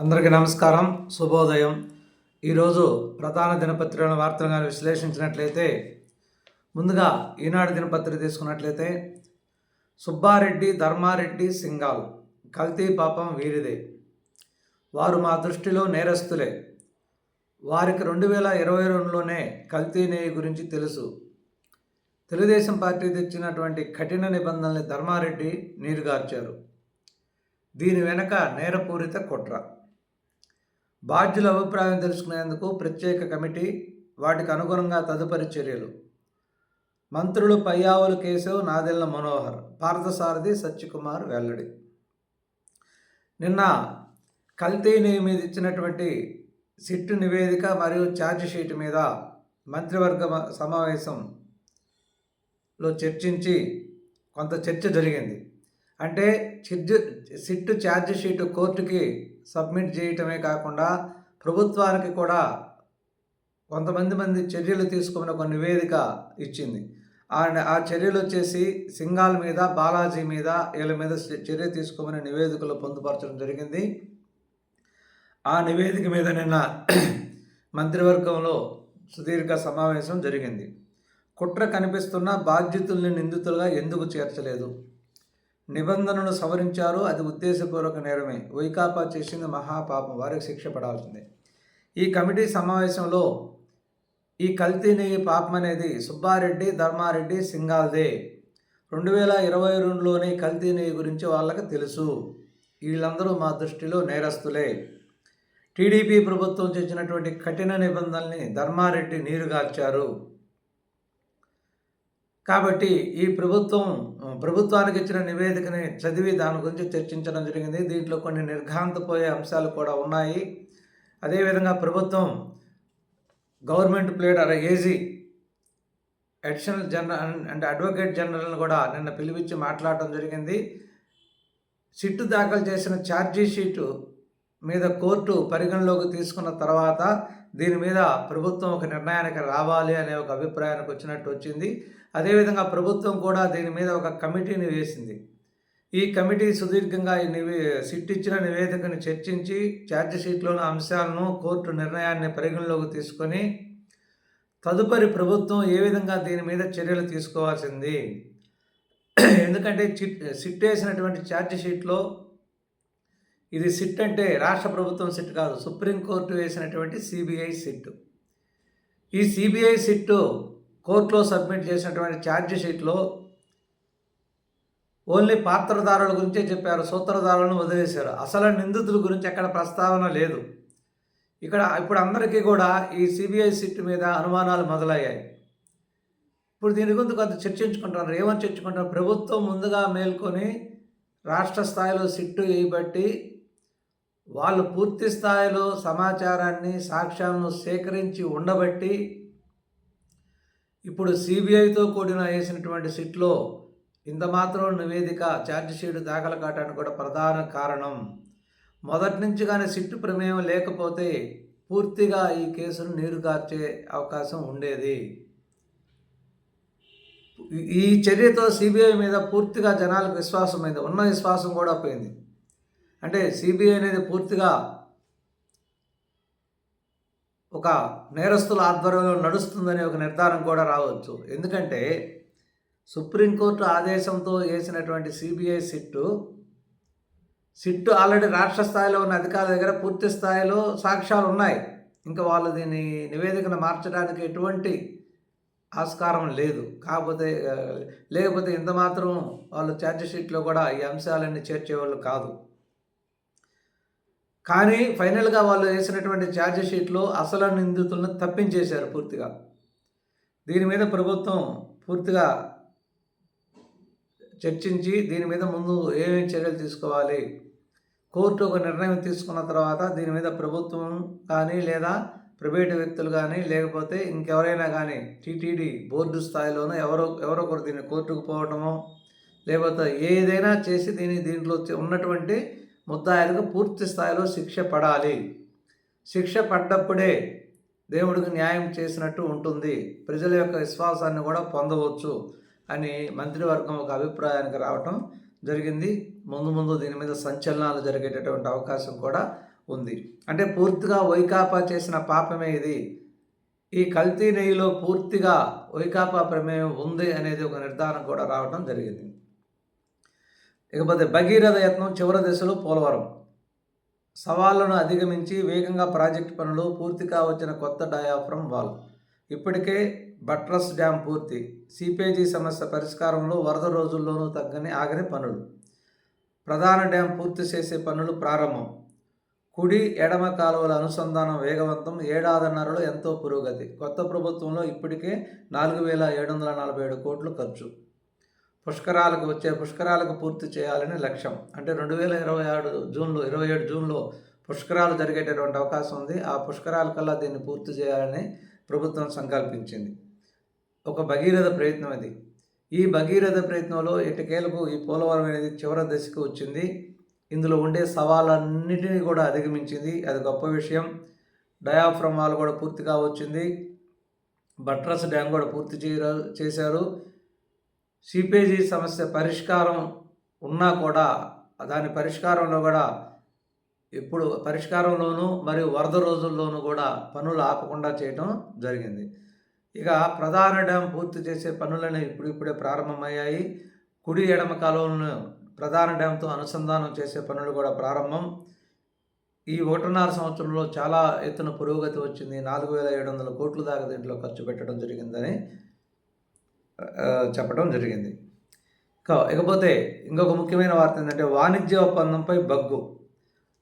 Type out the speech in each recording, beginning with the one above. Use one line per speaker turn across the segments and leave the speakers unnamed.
అందరికీ నమస్కారం శుభోదయం. ఈరోజు ప్రధాన దినపత్రికల వార్తలను విశ్లేషించినట్లయితే ముందుగా ఈనాడు దినపత్రిక తీసుకున్నట్లయితే సుబ్బారెడ్డి ధర్మారెడ్డి సింగాల్ కల్తీ పాపం వీరిదే. వారు మా దృష్టిలో నేరస్తులే. వారికి రెండు వేల ఇరవై రెండులోనే కల్తీ నేయ గురించి తెలుసు. తెలుగుదేశం పార్టీ తెచ్చినటువంటి కఠిన నిబంధనల్ని ధర్మారెడ్డి నీరుగార్చారు. దీని వెనక నేరపూరిత కుట్ర. బాధ్యుల అభిప్రాయం తెలుసుకునేందుకు ప్రత్యేక కమిటీ వాటికి అనుగుణంగా తదుపరి చర్యలు. మంత్రులు పయ్యావులు కేశవ్ నాదెల్ల మనోహర్ పార్థసారథి సత్యకుమార్ వెల్లడి. నిన్న కల్తీ మీద ఇచ్చినటువంటి సిట్టు నివేదిక మరియు ఛార్జిషీట్ మీద మంత్రివర్గ సమావేశంలో చర్చించి కొంత చర్చ జరిగింది. అంటే చిర్జు సిట్టు ఛార్జిషీట్ కోర్టుకి సబ్మిట్ చేయటమే కాకుండా ప్రభుత్వానికి కూడా కొంతమంది మంది చర్యలు తీసుకున్న ఒక నివేదిక ఇచ్చింది. ఆ ఆ చర్యలు వచ్చేసి సింగాల్ మీద బాలాజీ మీద వీళ్ళ మీద చర్య తీసుకోమని నివేదికలు పొందుపరచడం జరిగింది. ఆ నివేదిక మీద నిన్న మంత్రివర్గంలో సుదీర్ఘ సమావేశం జరిగింది. కుట్ర కనిపిస్తున్న బాధ్యతుల్ని నిందితులుగా ఎందుకు చేర్చలేదు? నిబంధనలు సవరించారు. అది ఉద్దేశపూర్వక నేరమే. వైకాపా చేసింది మహాపాపం. వారికి శిక్ష పడాల్సిందే. ఈ కమిటీ సమావేశంలో ఈ కల్తీ నెయ్యి పాపం అనేది సుబ్బారెడ్డి ధర్మారెడ్డి సింగాల్దే రెండు వేల ఇరవై రెండులోనే కల్తీ నెయ్యి గురించి వాళ్ళకి తెలుసు. వీళ్ళందరూ మా దృష్టిలో నేరస్తులే. టీడీపీ ప్రభుత్వం చేసినటువంటి కఠిన నిబంధనల్ని ధర్మారెడ్డి నీరుగార్చారు కాబట్టి ఈ ప్రభుత్వం ప్రభుత్వానికి ఇచ్చిన నివేదికని చదివి దాని గురించి చర్చించడం జరిగింది. దీంట్లో కొన్ని నిర్ఘాంతపోయే అంశాలు కూడా ఉన్నాయి. అదేవిధంగా ప్రభుత్వం government pleader AG additional general అంటే అడ్వకేట్ జనరల్ని కూడా నిన్న పిలిపించి మాట్లాడటం జరిగింది. సిట్టు దాఖలు చేసిన ఛార్జీ షీటు మీద కోర్టు పరిగణలోకి తీసుకున్న తర్వాత దీని మీద ప్రభుత్వం ఒక నిర్ణయానికి రావాలి అనే ఒక అభిప్రాయానికి వచ్చినట్టు వచ్చింది. అదేవిధంగా ప్రభుత్వం కూడా దీని మీద ఒక కమిటీని వేసింది. ఈ కమిటీ సుదీర్ఘంగా ఈ నివే సిట్ ఇచ్చిన నివేదికను చర్చించి ఛార్జిషీట్లోని అంశాలను కోర్టు నిర్ణయాన్ని పరిగణలోకి తీసుకొని తదుపరి ప్రభుత్వం ఏ విధంగా దీని మీద చర్యలు తీసుకోవాల్సింది? ఎందుకంటే చిట్ సిట్ వేసినటువంటి ఛార్జిషీట్లో ఇది సిట్ అంటే రాష్ట్ర ప్రభుత్వం సిట్ కాదు సుప్రీంకోర్టు వేసినటువంటి సిబిఐ సిట్. ఈ సిబిఐ సిట్ కోర్టులో సబ్మిట్ చేసినటువంటి ఛార్జ్ షీట్లో ఓన్లీ పాత్రదారుల గురించే చెప్పారు సూత్రధారులను వదిలేశారు. అసలు నిందితుల గురించి ఎక్కడ ప్రస్తావన లేదు. ఇక్కడ ఇప్పుడు అందరికీ కూడా ఈ సిబిఐ సిట్ మీద అనుమానాలు మొదలయ్యాయి. ఇప్పుడు దీని గురించి కొంత చర్చించుకుంటున్నారు. ఏమని చర్చించుకుంటున్నారు? ప్రభుత్వం ముందుగా మేల్కొని రాష్ట్ర స్థాయిలో సిట్టు వేయబట్టి వాళ్ళు పూర్తి స్థాయిలో సమాచారాన్ని సాక్ష్యాలను సేకరించి ఉండబట్టి ఇప్పుడు సిబిఐతో కూడిన వేసినటువంటి సిట్లో ఇంత మాత్రం నివేదిక ఛార్జ్షీట్ దాఖలు కావడానికి కూడా ప్రధాన కారణం. మొదటి నుంచి కానీ సిట్టు ప్రమేయం లేకపోతే పూర్తిగా ఈ కేసును నీరుగార్చే అవకాశం ఉండేది. ఈ చర్యతో సిబిఐ మీద పూర్తిగా జనాలకు విశ్వాసం మీద ఉన్న విశ్వాసం కూడా పోయింది. అంటే సిబిఐ అనేది పూర్తిగా ఒక నేరస్తుల ఆధ్వర్యంలో నడుస్తుందనే ఒక నిర్ధారణ కూడా రావచ్చు. ఎందుకంటే సుప్రీంకోర్టు ఆదేశంతో వేసినటువంటి సిబిఐ సిట్టు సిట్టు ఆల్రెడీ రాష్ట్ర స్థాయిలో ఉన్న అధికారుల దగ్గర పూర్తి స్థాయిలో సాక్ష్యాలు ఉన్నాయి. ఇంకా వాళ్ళు దీన్ని నివేదికను మార్చడానికి ఎటువంటి ఆస్కారం లేదు. కాకపోతే లేకపోతే ఇంత మాత్రం వాళ్ళు ఛార్జ్ షీట్లో కూడా ఈ అంశాలన్నీ చేర్చేవాళ్ళు కాదు. కానీ ఫైనల్గా వాళ్ళు వేసినటువంటి ఛార్జ్ షీట్లో అసలు నిందితులను తప్పించేశారు పూర్తిగా. దీని మీద ప్రభుత్వం పూర్తిగా చర్చించి దీని మీద ముందు ఏమేమి చర్యలు తీసుకోవాలి కోర్టు ఒక నిర్ణయం తీసుకున్న తర్వాత దీని మీద ప్రభుత్వం కానీ లేదా ప్రైవేటు వ్యక్తులు కానీ లేకపోతే ఇంకెవరైనా కానీ టీటీడీ బోర్డు స్థాయిలోనూ ఎవరో ఎవరో ఒకరు దీన్ని కోర్టుకు పోవటమో లేకపోతే ఏదైనా చేసి దీని దీంట్లో ఉన్నటువంటి ముద్దాయిలకు పూర్తి స్థాయిలో శిక్ష పడాలి. శిక్ష పడ్డప్పుడే దేవుడికి న్యాయం చేసినట్టు ఉంటుంది. ప్రజల యొక్క విశ్వాసాన్ని కూడా పొందవచ్చు అని మంత్రివర్గం ఒక అభిప్రాయానికి రావటం జరిగింది. ముందు ముందు దీని మీద సంచలనాలు జరిగేటటువంటి అవకాశం కూడా ఉంది. అంటే పూర్తిగా వైకాపా చేసిన పాపమే ఇది. ఈ కల్తీ నెయ్యిలో పూర్తిగా వైకాపా ప్రమేయం ఉంది అనేది ఒక నిర్ధారణ కూడా రావడం జరిగింది. ఇకపోతే భగీరథ యత్నం చివరి దశలో పోలవరం. సవాళ్ళను అధిగమించి వేగంగా ప్రాజెక్టు పనులు పూర్తిగా వచ్చిన కొత్త డయాఫ్రమ్ వాల్. ఇప్పటికే బట్రస్ డ్యాం పూర్తి. సిపేజీ సమస్య పరిష్కారంలో వరద రోజుల్లోనూ తగ్గని ఆగని పనులు. ప్రధాన డ్యాం పూర్తి చేసే పనులు ప్రారంభం. కుడి ఎడమ కాలువల అనుసంధానం వేగవంతం. ఏడాదిన్నరలో ఎంతో పురోగతి. కొత్త ప్రభుత్వంలో ఇప్పటికే నాలుగు వేల ఏడు వందల నలభై ఏడు కోట్లు ఖర్చు. పుష్కరాలకు వచ్చే పుష్కరాలకు పూర్తి చేయాలని లక్ష్యం. అంటే రెండు వేల ఇరవై ఆరు జూన్లో ఇరవై ఏడు జూన్లో పుష్కరాలు జరిగేటటువంటి అవకాశం ఉంది. ఆ పుష్కరాల కల్లా దీన్ని పూర్తి చేయాలని ప్రభుత్వం సంకల్పించింది. ఒక భగీరథ ప్రయత్నం ఇది. ఈ భగీరథ ప్రయత్నంలో ఇటుకేలకు ఈ పోలవరం అనేది చివరి దశకు వచ్చింది. ఇందులో ఉండే సవాళ్ళన్నిటినీ కూడా అధిగమించింది. అది గొప్ప విషయం. డయాఫ్రమ్ కూడా పూర్తిగా వచ్చింది. బట్రస్ డ్యామ్ కూడా పూర్తి చేశారు. సిపేజీ సమస్య పరిష్కారం ఉన్నా కూడా దాని పరిష్కారంలో కూడా ఇప్పుడు పరిష్కారంలోనూ మరియు వరద రోజుల్లోనూ కూడా పనులు ఆపకుండా చేయడం జరిగింది. ఇక ప్రధాన డ్యాం పూర్తి చేసే పనులని ఇప్పుడిప్పుడే ప్రారంభమయ్యాయి. కుడి ఎడమ కాలువలను ప్రధాన డ్యాంతో అనుసంధానం చేసే పనులు కూడా ప్రారంభం. ఈ ఒకటిన్నర సంవత్సరంలో చాలా ఎత్తున పురోగతి వచ్చింది. నాలుగు వేల ఏడు వందల కోట్ల దాకా దీంట్లో ఖర్చు పెట్టడం జరిగిందని చెప్పడం జరిగింది. ఇకపోతే ఇంకొక ముఖ్యమైన వార్త ఏంటంటే వాణిజ్య ఒప్పందంపై బగ్గు.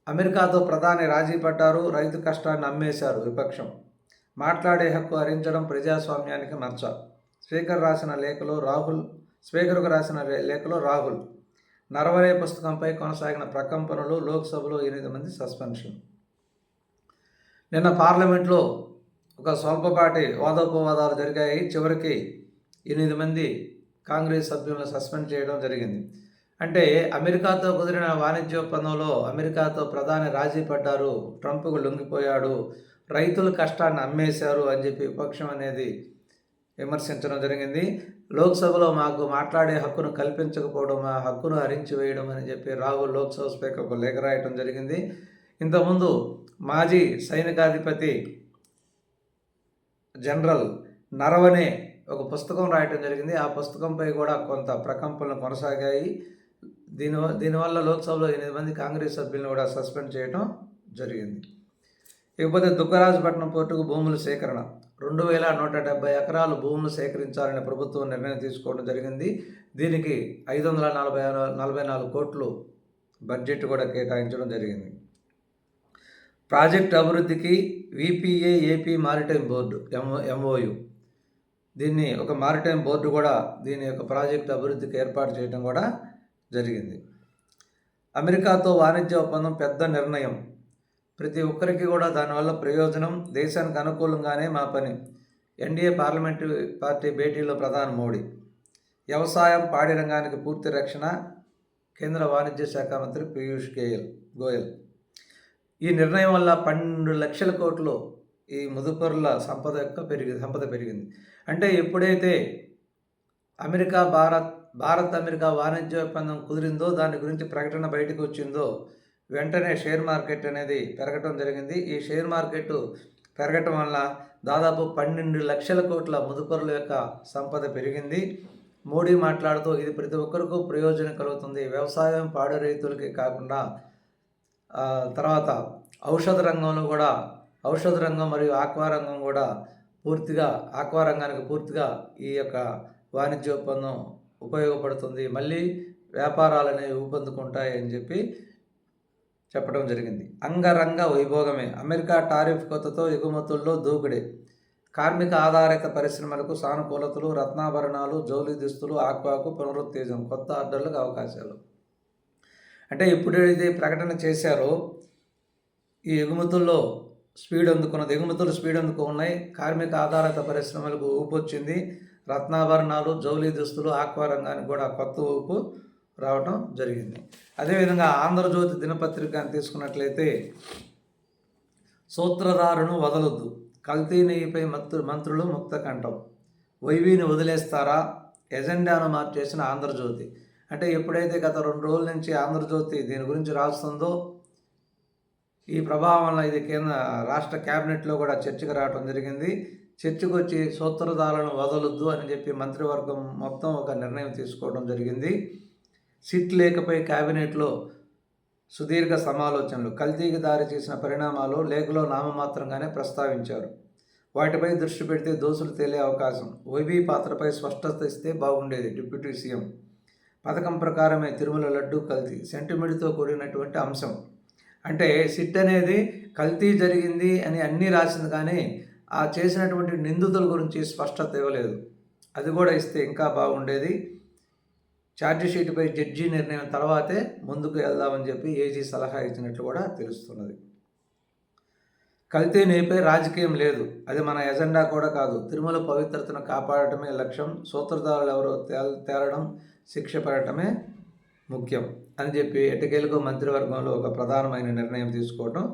అమెరికాతో ప్రధాని రాజీ పడ్డారు రైతు కష్టాన్ని అమ్మేశారు విపక్షం. మాట్లాడే హక్కు హరించడం ప్రజాస్వామ్యానికి నచ్చ స్పీకర్ రాసిన లేఖలో రాహుల్ స్పీకర్కు రాసిన లేఖలో రాహుల్ నరవరే పుస్తకంపై కొనసాగిన ప్రకంపనలు లోక్సభలో ఎనిమిది మంది సస్పెన్షన్. నిన్న పార్లమెంట్లో ఒక స్వల్పపాటి వాదోపవాదాలు జరిగాయి. చివరికి ఎనిమిది మంది కాంగ్రెస్ సభ్యులను సస్పెండ్ చేయడం జరిగింది. అంటే అమెరికాతో కుదిరిన వాణిజ్య ఒప్పందంలో అమెరికాతో ప్రధాని రాజీ పడ్డారు ట్రంప్కు లొంగిపోయాడు రైతుల కష్టాన్ని అమ్మేశారు అని చెప్పి విపక్షం అనేది విమర్శించడం జరిగింది. లోక్సభలో మాకు మాట్లాడే హక్కును కల్పించకపోవడం ఆ హక్కును హరించి వేయడం అని చెప్పి రాహుల్ లోక్సభ స్పీకర్కు లేఖ రాయటం జరిగింది. ఇంతకుముందు మాజీ సైనికాధిపతి జనరల్ నరవనే ఒక పుస్తకం రాయటం జరిగింది. ఆ పుస్తకంపై కూడా కొంత ప్రకంపనలు కొనసాగాయి. దీని దీనివల్ల లోక్సభలో ఎనిమిది మంది కాంగ్రెస్ సభ్యులను కూడా సస్పెండ్ చేయడం జరిగింది. ఇకపోతే దుగ్గరాజపట్నం పోర్టుకు భూముల సేకరణ. రెండు వేల నూట డెబ్బై ఎకరాలు భూములు సేకరించాలని ప్రభుత్వం నిర్ణయం తీసుకోవడం జరిగింది. దీనికి ఐదు వందల నలభై నలభై నాలుగు కోట్లు బడ్జెట్ కూడా కేటాయించడం జరిగింది. ప్రాజెక్ట్ అభివృద్ధికి VPA AP maritime board MO MOU దీన్ని ఒక మారిటైమ్ బోర్డు కూడా దీని యొక్క ప్రాజెక్టు అభివృద్ధికి ఏర్పాటు చేయడం కూడా జరిగింది. అమెరికాతో వాణిజ్య ఒప్పందం పెద్ద నిర్ణయం. ప్రతి ఒక్కరికి కూడా దానివల్ల ప్రయోజనం దేశానికి అనుకూలంగానే మా పని. ఎన్డీఏ పార్లమెంటరీ పార్టీ భేటీలో ప్రధాని మోడీ. వ్యవసాయం పాడి రంగానికి పూర్తి రక్షణ కేంద్ర వాణిజ్య శాఖ మంత్రి పీయూష్ గోయల్. గోయల్. ఈ నిర్ణయం వల్ల పన్నెండు లక్షల కోట్లు ఈ ముదుపర్ల సంపద యొక్క పెరిగి సంపద పెరిగింది. అంటే ఎప్పుడైతే అమెరికా భారత్ భారత్ అమెరికా వాణిజ్య ఒప్పందం కుదిరిందో దాని గురించి ప్రకటన బయటకు వచ్చిందో వెంటనే షేర్ మార్కెట్ అనేది పెరగటం జరిగింది. ఈ షేర్ మార్కెట్ పెరగటం వల్ల దాదాపు పన్నెండు లక్షల కోట్ల ముదుపరుల యొక్క సంపద పెరిగింది. మోడీ మాట్లాడుతూ ఇది ప్రతి ఒక్కరికి ప్రయోజనం కలుగుతుంది. వ్యవసాయం పాడు రైతులకి కాకుండా తర్వాత ఔషధ రంగంలో కూడా ఔషధ రంగం మరియు ఆక్వా రంగం కూడా పూర్తిగా ఆక్వా రంగానికి పూర్తిగా ఈ యొక్క వాణిజ్య ఒప్పందం ఉపయోగపడుతుంది. మళ్ళీ వ్యాపారాలు అనేవి ఊపందుకుంటాయి అని చెప్పి చెప్పడం జరిగింది. అంగరంగ వైభోగమే. అమెరికా టారిఫ్ కొత్తతో ఎగుమతుల్లో దూకుడే. కార్మిక ఆధారిత పరిశ్రమలకు సానుకూలతలు రత్నాభరణాలు జౌలి దుస్తులు ఆక్వాకు పునరుత్తేజం కొత్త ఆర్డర్లకు అవకాశాలు. అంటే ఎప్పుడైతే ప్రకటన చేశారో ఈ ఎగుమతుల్లో స్పీడ్ అందుకున్న దిగుమతులు స్పీడ్ అందుకున్నాయి కార్మిక ఆధారిత పరిశ్రమలకు ఊపు వచ్చింది. రత్నాభరణాలు జౌలీ దుస్తులు ఆక్వా రంగానికి కూడా కొత్త ఊపు రావటం జరిగింది. అదేవిధంగా ఆంధ్రజ్యోతి దినపత్రికను తీసుకున్నట్లయితే సూత్రధారును వదలొద్దు. కల్తీ నెయ్యిపై మంత్రు మంత్రులు ముక్త కంఠం వైవీని వదిలేస్తారా? ఎజెండాను మార్చేసిన ఆంధ్రజ్యోతి. అంటే ఎప్పుడైతే గత రెండు రోజుల నుంచి ఆంధ్రజ్యోతి దీని గురించి రాస్తుందో ఈ ప్రభావం వల్ల ఇది కేంద్ర రాష్ట్ర క్యాబినెట్లో కూడా చర్చకు రావడం జరిగింది. చర్చకు వచ్చి సూత్రధారులను వదలొద్దు అని చెప్పి మంత్రివర్గం మొత్తం ఒక నిర్ణయం తీసుకోవడం జరిగింది. సిట్ లేఖపై క్యాబినెట్లో సుదీర్ఘ సమాలోచనలు కల్తీకి దారి చేసిన పరిణామాలు లేఖలో నామమాత్రంగానే ప్రస్తావించారు. వాటిపై దృష్టి పెడితే దోషులు తేలే అవకాశం. ఓబీ పాత్రపై స్పష్టత ఇస్తే బాగుండేది డిప్యూటీ సీఎం. పథకం ప్రకారమే తిరుమల లడ్డు కల్తీ సెంటిమెంట్తో కూడినటువంటి అంశం. అంటే సిట్ అనేది కల్తీ జరిగింది అని అన్నీ రాసింది కానీ ఆ చేసినటువంటి నిందితుల గురించి స్పష్టత ఇవ్వలేదు. అది కూడా ఇస్తే ఇంకా బాగుండేది. ఛార్జిషీట్పై జడ్జి నిర్ణయం తర్వాతే ముందుకు వెళ్దామని చెప్పి ఏజీ సలహా ఇచ్చినట్లు కూడా తెలుస్తున్నది. కల్తీ నేపై రాజకీయం లేదు. అది మన ఎజెండా కూడా కాదు. తిరుమల పవిత్రతను కాపాడటమే లక్ష్యం. సూత్రధారులు ఎవరో తేల్ తేలడం శిక్ష పడటమే ముఖ్యం. అని చెప్పి ఎటకేలకు మంత్రివర్గంలో ఒక ప్రధానమైన నిర్ణయం తీసుకోవడం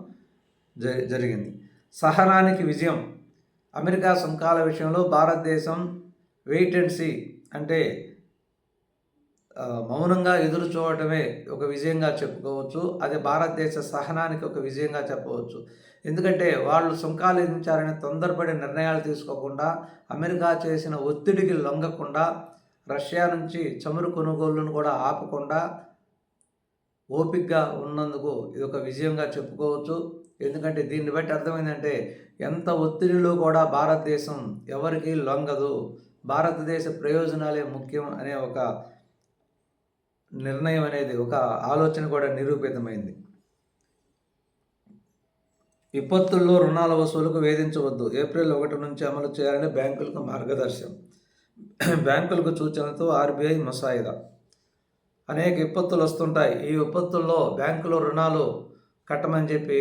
జరిగింది. సహనానికి విజయం. అమెరికా సుంకాల విషయంలో భారతదేశం వెయిట్ అండ్ సీ అంటే మౌనంగా ఎదురు చూడటమే ఒక విజయంగా చెప్పుకోవచ్చు. అది భారతదేశ సహనానికి ఒక విజయంగా చెప్పవచ్చు. ఎందుకంటే వాళ్ళు సుంకాలు విధించారని తొందరపడి నిర్ణయాలు తీసుకోకుండా అమెరికా చేసిన ఒత్తిడికి లొంగకుండా రష్యా నుంచి చమురు కొనుగోళ్ళను కూడా ఆపకుండా ఓపికగా ఉన్నందుకు ఇది ఒక విజయంగా చెప్పుకోవచ్చు. ఎందుకంటే దీన్ని బట్టి అర్థమైందంటే ఎంత ఒత్తిడిలో కూడా భారతదేశం ఎవరికి లొంగదు. భారతదేశ ప్రయోజనాలే ముఖ్యం అనే ఒక నిర్ణయం అనేది ఒక ఆలోచన కూడా నిరూపితమైంది. విపత్తుల్లో రుణాల వసూలుకు వేధించవద్దు. ఏప్రిల్ ఒకటి నుంచి అమలు చేయాలని బ్యాంకులకు మార్గదర్శనం. బ్యాంకులకు సూచనతో ఆర్బీఐ ముసాయిదా. అనేక విపత్తులు వస్తుంటాయి. ఈ విపత్తుల్లో బ్యాంకులో రుణాలు కట్టమని చెప్పి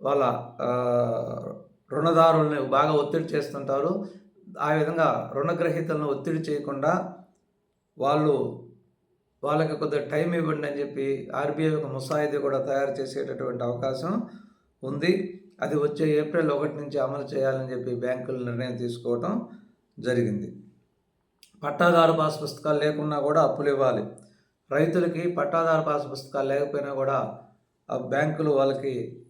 వాళ్ళ రుణదారుల్ని బాగా ఒత్తిడి చేస్తుంటారు. ఆ విధంగా రుణగ్రహీతలను ఒత్తిడి చేయకుండా వాళ్ళు వాళ్ళకి కొద్దిగా టైం ఇవ్వండి అని చెప్పి ఆర్బీఐ ఒక ముసాయిదా కూడా తయారు చేసేటటువంటి అవకాశం ఉంది. అది వచ్చే ఏప్రిల్ ఒకటి నుంచి అమలు చేయాలని చెప్పి బ్యాంకులు నిర్ణయం తీసుకోవడం జరిగింది. పట్టాదారు పాస్ పుస్తకాలు లేకున్నా కూడా అప్పులు ఇవ్వాలి. రైతులకి పట్టాదారు పాస్ పుస్తకాలు లేకపోయినా కూడా ఆ బ్యాంకులు వాళ్ళకి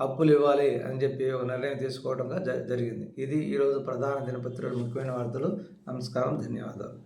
అప్పులు ఇవ్వాలి అని చెప్పి ఒక నిర్ణయం తీసుకోవడంగా జరిగింది. ఇది ఈరోజు ప్రధాన దినపత్రికలు ముఖ్యమైన వార్తలు. నమస్కారం ధన్యవాదాలు.